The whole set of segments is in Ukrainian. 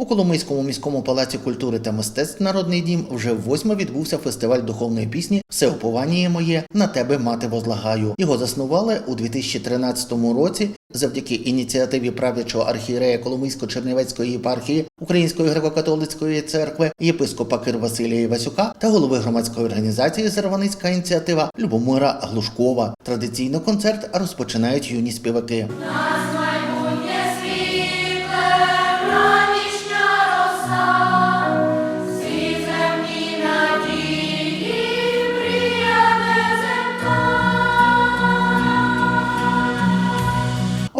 У Коломийському міському палаці культури та мистецтв Народний дім вже восьме відбувся фестиваль духовної пісні Все уповання моє на тебе мати возлагаю. Його заснували у 2013 році завдяки ініціативі правлячого архієрея Коломийсько-Чернівецької єпархії Української греко-католицької церкви єпископа Кир Василія Івасюка та голови громадської організації Зарваницька ініціатива Любомира Глушкова. Традиційно концерт розпочинають юні співаки.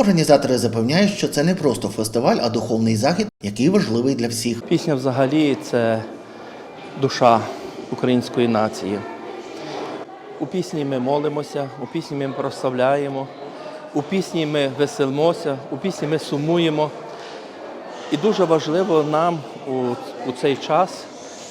Організатори запевняють, що це не просто фестиваль, а духовний захід, який важливий для всіх. Пісня взагалі це душа української нації. У пісні ми молимося, у пісні ми прославляємо, у пісні ми веселимося, у пісні ми сумуємо. І дуже важливо нам у, у цей час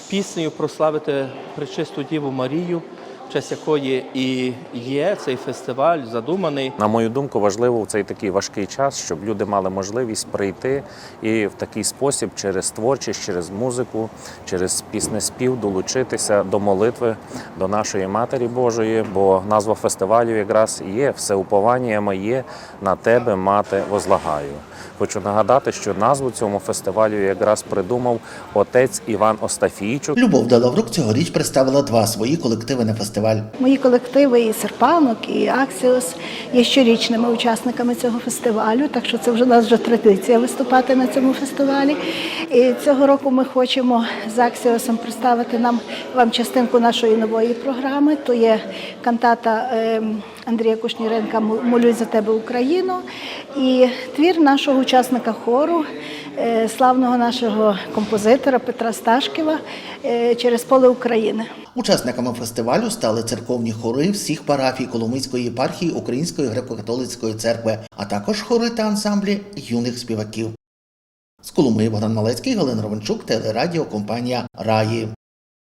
піснею прославити Пречисту Діву Марію, в честь якої і є цей фестиваль задуманий. На мою думку, важливо в цей такий важкий час, щоб люди мали можливість прийти і в такий спосіб через творчість, через музику, через піснеспів долучитися до молитви до нашої Матері Божої, бо назва фестивалю якраз є всеуповання моє на тебе, мати, возлагаю. Хочу нагадати, що назву цьому фестивалю якраз придумав отець Іван Остафійчук. Любов Далаврук цьогоріч представила два свої колективи на фестиваль. Мої колективи і Серпанок, і Аксіос є щорічними учасниками цього фестивалю, так що це вже у нас вже традиція виступати на цьому фестивалі. І цього року ми хочемо з Аксіосом представити нам вам частинку нашої нової програми. То є кантата ем, Андрія Кушніренка Молюсь за тебе Україну і твір нашого учасника хору. е, Славного нашого композитора Петра Сташківа е, через поле України. Учасниками фестивалю стали церковні хори всіх парафій Коломийської єпархії Української греко-католицької церкви, а також хори та ансамблі юних співаків. З Коломиї Богдан Малецький, Галина Ровенчук, телерадіокомпанія Раї.